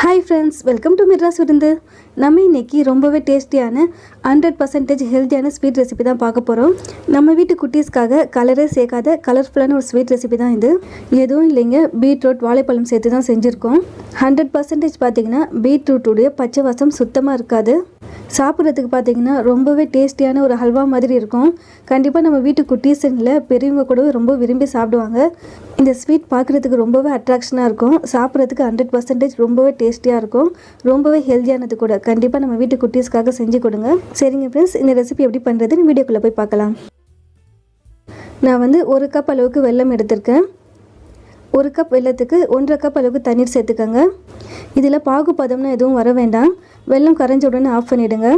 Hi friends welcome to Madras விருந்து நம்ம இன்றைக்கி ரொம்பவே டேஸ்டியான ஹண்ட்ரட் பர்சன்டேஜ் ஹெல்த்தியான ஸ்வீட் ரெசிபி தான் பார்க்க போகிறோம் நம்ம வீட்டு குட்டீஸ்க்காக கலரே சேர்க்காத கலர்ஃபுல்லான ஒரு ஸ்வீட் ரெசிபி தான் இது. எதுவும் இல்லைங்க பீட்ரூட் வாழைப்பழம் சேர்த்து தான் செஞ்சுருக்கோம். ஹண்ட்ரட் பர்சன்டேஜ் பார்த்திங்கன்னா பீட்ரூட்டுடைய பச்சை வாசம் சுத்தமாக இருக்காது. சாப்பிட்றதுக்கு பார்த்தீங்கன்னா ரொம்பவே டேஸ்டியான ஒரு ஹல்வா மாதிரி இருக்கும். கண்டிப்பாக நம்ம வீட்டு குட்டீஸுங்களில் பெரியவங்க கூட ரொம்ப விரும்பி சாப்பிடுவாங்க. இந்த ஸ்வீட் பார்க்குறதுக்கு ரொம்பவே அட்ராக்ஷனாக இருக்கும். சாப்பிட்றதுக்கு ஹண்ட்ரட் பர்சன்டேஜ் ரொம்பவே டேஸ்டியாக இருக்கும். ரொம்பவே ஹெல்த்தியானது கூட. கண்டிப்பாக நம்ம வீட்டு குட்டீஸ்க்காக செஞ்சு கொடுங்க. சரிங்க ஃப்ரெண்ட்ஸ் இந்த ரெசிபி எப்படி பண்ணுறதுன்னு வீடியோக்குள்ளே போய் பார்க்கலாம். நான் வந்து ஒரு கப் அளவுக்கு வெல்லம் எடுத்திருக்கேன். ஒரு கப் வெல்லத்துக்கு ஒன்றரை கப் அளவுக்கு தண்ணீர் சேர்த்துக்கோங்க. இதில் பாகுபதம்னா எதுவும் வர வேண்டாம். வெள்ளம் கரைஞ்ச உடனே ஆஃப் பண்ணிவிடுங்க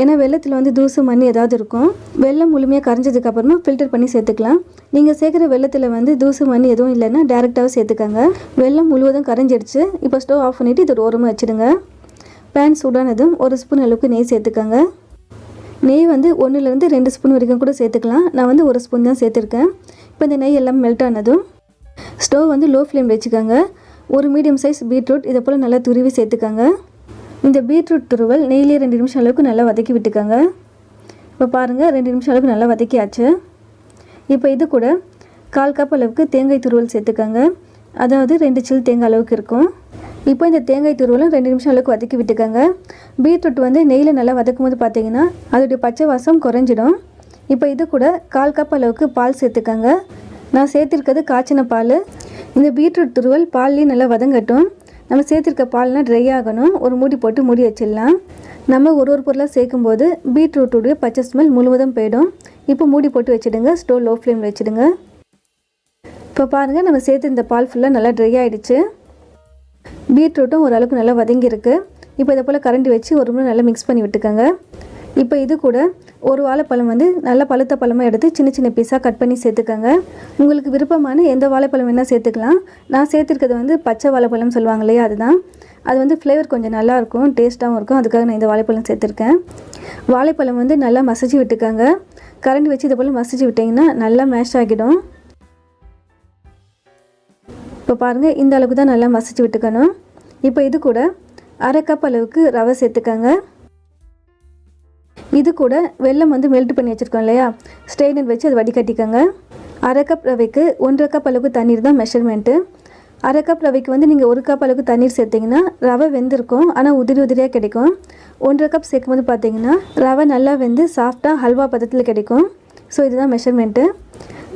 ஏன்னா வெள்ளத்தில் வந்து தூசு மண் ஏதாவது இருக்கும். வெள்ளம் முழுமையாக கரைஞ்சதுக்கப்புறமா ஃபில்டர் பண்ணி சேர்த்துக்கலாம். நீங்கள் சேர்க்குற வெள்ளத்தில் வந்து தூசு மண் எதுவும் இல்லைன்னா டேரெக்டாகவே சேர்த்துக்கோங்க. வெள்ளம் முழுவதும் கரைஞ்சிடுச்சு. இப்போ ஸ்டவ் ஆஃப் பண்ணிவிட்டு இது ஒரு ஓரமாக வச்சுடுங்க. பேன் சூடானதும் ஒரு ஸ்பூன் அளவுக்கு நெய் சேர்த்துக்கோங்க. நெய் வந்து ஒன்றுலேருந்து ரெண்டு ஸ்பூன் வரைக்கும் கூட சேர்த்துக்கலாம். நான் வந்து ஒரு ஸ்பூன் தான் சேர்த்துருக்கேன். இப்போ இந்த நெய் எல்லாம் மெல்ட் ஆனதும் ஸ்டவ் வந்து லோ ஃப்ளேம் வச்சுக்கோங்க. ஒரு மீடியம் சைஸ் பீட்ரூட் இதை போல் நல்லா துருவி சேர்த்துக்கோங்க. இந்த பீட்ரூட் துருவல் நெய்லேயே ரெண்டு நிமிஷம் அளவுக்கு நல்லா வதக்கி விட்டுக்கோங்க. இப்போ பாருங்கள் ரெண்டு நிமிஷம் அளவுக்கு நல்லா வதக்கியாச்சு. இப்போ இது கூட கால் கப் அளவுக்கு தேங்காய் துருவல் சேர்த்துக்கோங்க. அதாவது ரெண்டு சில் தேங்காய் அளவுக்கு இருக்கும். இப்போ இந்த தேங்காய் துருவலும் ரெண்டு நிமிஷம் அளவுக்கு வதக்கி விட்டுக்கோங்க. பீட்ரூட் வந்து நெய்யில் நல்லா வதக்கும் போது பார்த்தீங்கன்னா அதோடைய பச்சை வாசம் குறைஞ்சிடும். இப்போ இது கூட கால் கப் அளவுக்கு பால் சேர்த்துக்கோங்க. நான் சேர்த்துருக்கிறது காய்ச்சின பால். இந்த பீட்ரூட் துருவல் பால்லேயும் நல்லா வதங்கட்டும். நம்ம சேர்த்துருக்க பால்னால் ட்ரை ஆகணும். ஒரு மூடி போட்டு மூடி வச்சிடலாம். நம்ம ஒரு ஒரு பொருளாக சேர்க்கும்போது பீட்ரூட்டுடைய பச்சை ஸ்மெல் முழுவதும் போயிடும். இப்போ மூடி போட்டு வச்சுடுங்க. ஸ்டோவ் லோ ஃப்ளேமில் வச்சுடுங்க. இப்போ பாருங்கள் நம்ம சேர்த்து இந்த பால் ஃபுல்லாக நல்லா ட்ரை ஆகிடுச்சு பீட்ரூட்டும் ஓரளவுக்கு நல்லா வதங்கியிருக்கு. இப்போ இதை போல் கரண்டி வச்சு ஒரு முறை நல்லா மிக்ஸ் பண்ணி விட்டுக்கோங்க. இப்போ இது கூட ஒரு வாழைப்பழம் வந்து நல்ல பழுத்த பழமாக எடுத்து சின்ன சின்ன பீஸாக கட் பண்ணி சேர்த்துக்கோங்க. உங்களுக்கு விருப்பமான எந்த வாழைப்பழம் வேணால் சேர்த்துக்கலாம். நான் சேர்த்துருக்கிறது வந்து பச்சை வாழைப்பழம் சொல்லுவாங்க இல்லையா அதுதான். அது வந்து ஃப்ளேவர் கொஞ்சம் நல்லாயிருக்கும் டேஸ்ட்டாகவும் இருக்கும். அதுக்காக நான் இந்த வாழைப்பழம் சேர்த்துருக்கேன். வாழைப்பழம் வந்து நல்லா மசிச்சு விட்டுக்கோங்க. கரண்டி வச்சு இதை போல் மசிச்சு விட்டிங்கன்னா நல்லா மேஷ் ஆகிடும். இப்போ பாருங்கள் இந்த அளவுக்கு தான் நல்லா மசிச்சு விட்டுக்கணும். இப்போ இது கூட அரை கப் அளவுக்கு ரவை சேர்த்துக்கோங்க. இது கூட வெள்ளம் வந்து மெல்ட் பண்ணி வச்சுருக்கோம் இல்லையா? ஸ்ட்ரெயினர் வச்சு அதை வடிகட்டிக்கோங்க. அரை கப் ரவைக்கு ஒன்றரை கப் அளவுக்கு தண்ணீர் தான் மெஷர்மெண்ட்டு அரை கப் ரவைக்கு வந்து நீங்கள் ஒரு கப் அளவுக்கு தண்ணீர் சேர்த்திங்கன்னா ரவை வெந்திருக்கும் ஆனால் உதிரி உதிரியாக கிடைக்கும். ஒன்றரை கப் சேர்க்கும்போது பார்த்தீங்கன்னா ரவை நல்லா வெந்து சாஃப்டாக ஹல்வா பதத்தில் கிடைக்கும். ஸோ இதுதான் மெஷர்மெண்ட்டு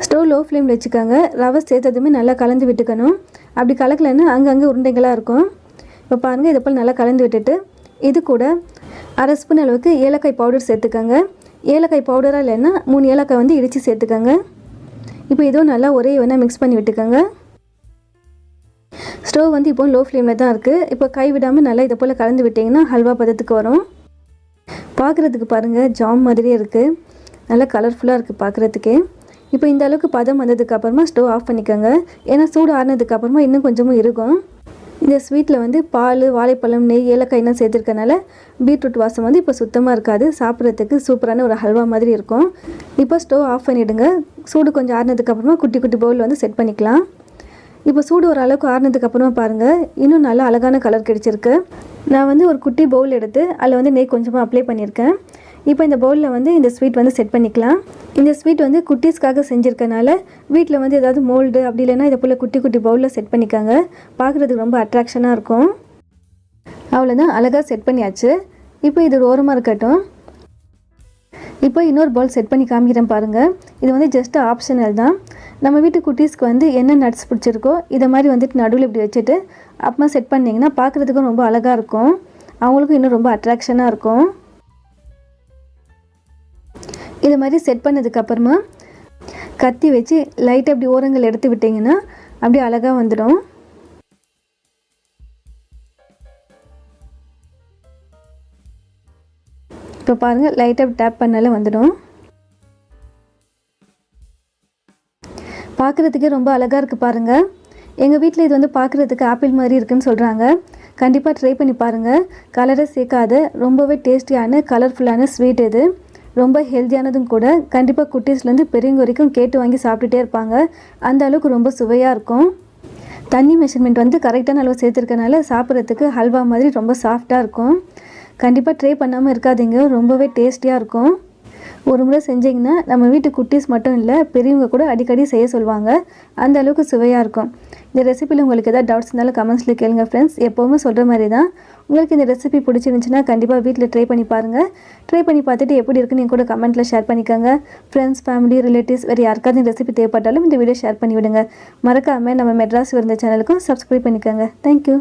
ஸ்டவ் லோ ஃப்ளேமில் வச்சுக்கோங்க. ரவை சேர்த்ததுமே நல்லா கலந்து விட்டுக்கணும். அப்படி கலக்கலைன்னா அங்கங்கே உருண்டைகளாக இருக்கும். இப்போ பாருங்கள் இதை போல் நல்லா கலந்து விட்டுட்டு இது கூட அரை ஸ்பூன் அளவுக்கு ஏலக்காய் பவுடர் சேர்த்துக்கோங்க. ஏலக்காய் பவுடராக இல்லைன்னா மூணு ஏலக்காய் வந்து இடித்து சேர்த்துக்கோங்க. இப்போ இதுவும் நல்லா ஒரே வேணால் மிக்ஸ் பண்ணி விட்டுக்கோங்க. ஸ்டவ் வந்து இப்போ லோ ஃப்ளேமில் தான் இருக்குது இப்போ கை விடாமல் நல்லா இதை போல் கலந்து விட்டிங்கன்னா ஹல்வா பதத்துக்கு வரும். பார்க்குறதுக்கு பாருங்கள் ஜாம் மாதிரியே இருக்குது நல்லா கலர்ஃபுல்லாக இருக்குது பார்க்குறதுக்கே இப்போ இந்த அளவுக்கு பதம் வந்ததுக்கு அப்புறமா ஸ்டவ் ஆஃப் பண்ணிக்கோங்க. ஏன்னா சூடு ஆறினதுக்கப்புறமா இன்னும் கொஞ்சமும் இருக்கும். இந்த ஸ்வீட்டில் வந்து பால் வாழைப்பழம் நெய் ஏலக்காய்லாம் சேர்த்துருக்கனால பீட்ரூட் வாசம் வந்து இப்போ சுத்தமாக இருக்காது. சாப்பிட்றதுக்கு சூப்பரான ஒரு ஹல்வா மாதிரி இருக்கும். இப்போ ஸ்டவ் ஆஃப் பண்ணிவிடுங்க சூடு கொஞ்சம் ஆறினதுக்கப்புறமா குட்டி குட்டி பவுல் வந்து செட் பண்ணிக்கலாம். இப்போ சூடு ஒரு அளவுக்கு பாருங்கள் இன்னும் நல்லா அழகான கலர் கிடச்சிருக்கு. நான் வந்து ஒரு குட்டி பவுல் எடுத்து அதில் வந்து நெய் கொஞ்சமாக அப்ளை பண்ணியிருக்கேன். இப்போ இந்த பவுலில் வந்து இந்த ஸ்வீட் வந்து செட் பண்ணிக்கலாம். இந்த ஸ்வீட் வந்து குட்டீஸ்க்காக செஞ்சுருக்கனால வீட்டில் வந்து ஏதாவது மோல்டு அப்படி இல்லைன்னா இதை போல் குட்டி குட்டி பவுலில் செட் பண்ணிக்காங்க. பார்க்குறதுக்கு ரொம்ப அட்ராக்ஷனாக இருக்கும். அவ்வளோதான் அழகாக செட் பண்ணியாச்சு. இப்போ இது ஓரமாக இருக்கட்டும். இப்போ இன்னொரு பவுல் செட் பண்ணி காமிக்கிறேன் பாருங்கள் இது வந்து ஜஸ்ட் ஆப்ஷனல் தான். நம்ம வீட்டு குட்டீஸ்க்கு வந்து என்ன நட்ஸ் பிடிச்சிருக்கோ இதை மாதிரி வந்துட்டு நடுவில் இப்படி வச்சுட்டு அப்புறமா செட் பண்ணிங்கன்னா பார்க்குறதுக்கும் ரொம்ப அழகாக இருக்கும். அவங்களுக்கும் இன்னும் ரொம்ப அட்ராக்ஷனாக இருக்கும். இது மாதிரி செட் பண்ணதுக்கப்புறமா கத்தி வச்சு லைட்டாக அப்படி ஓரங்கள் எடுத்து விட்டிங்கன்னா அப்படியே அழகாக வந்துடும். இப்போ பாருங்கள் லைட்டாக டேப் பண்ணாலே வந்துடும். பார்க்குறதுக்கே ரொம்ப அழகாக இருக்குது பாருங்கள் எங்கள் வீட்டில் இது வந்து பார்க்குறதுக்கு ஆப்பிள் மாதிரி இருக்குன்னு சொல்கிறாங்க கண்டிப்பாக ட்ரை பண்ணி பாருங்கள் கலரை சேர்க்காத ரொம்பவே டேஸ்டியான கலர்ஃபுல்லான ஸ்வீட் இது. ரொம்ப ஹெல்த்தியானதும் கூட கண்டிப்பாக குட்டீஸ்லேருந்து பெரியவங்க வரைக்கும் கேட்டு வாங்கி சாப்பிட்டுட்டே இருப்பாங்க. அந்த அளவுக்கு ரொம்ப சுவையாக இருக்கும். தண்ணி மெஷர்மெண்ட் வந்து கரெக்டான அளவு சேர்த்துருக்கனால சாப்பிட்றதுக்கு ஹல்வா மாதிரி ரொம்ப சாஃப்டாக இருக்கும். கண்டிப்பாக ட்ரை பண்ணாமல் இருக்காதீங்க. ரொம்பவே டேஸ்டியாக இருக்கும். ஒரு முறை செஞ்சிங்கன்னா நம்ம வீட்டு குட்டீஸ் மட்டும் இல்லை பெரியவங்க கூட அடிக்கடி செய்ய சொல்லுவாங்க அந்த அளவுக்கு சுவையாக இருக்கும். இந்த ரெசிபியில் உங்களுக்கு எதாவது டவுட்ஸ் இருந்தாலும் கமெண்ட்ஸில் கேளுங்க ஃப்ரெண்ட்ஸ் எப்போவுமே சொல்கிற மாதிரி தான் உங்களுக்கு இந்த ரெசிபி பிடிச்சிருந்துச்சின்னா கண்டிப்பாக வீட்டில் ட்ரை பண்ணி பாருங்கள் ட்ரை பண்ணி பார்த்துட்டு எப்படி இருக்குன்னு என் கூட கமெண்ட்டில் ஷேர் பண்ணிக்கோங்க. ஃப்ரெண்ட்ஸ் ஃபேமிலி ரிலேட்டிவ்ஸ் வேறு யாருக்காவது இந்த ரெசிபி தேவைப்பட்டாலும் இந்த வீடியோ ஷேர் பண்ணி விடுங்க மறக்காமல் நம்ம மெட்ராஸ் இருந்த சேனலுக்கும் சப்ஸ்கிரைப் பண்ணிக்கோங்க. தேங்க்யூ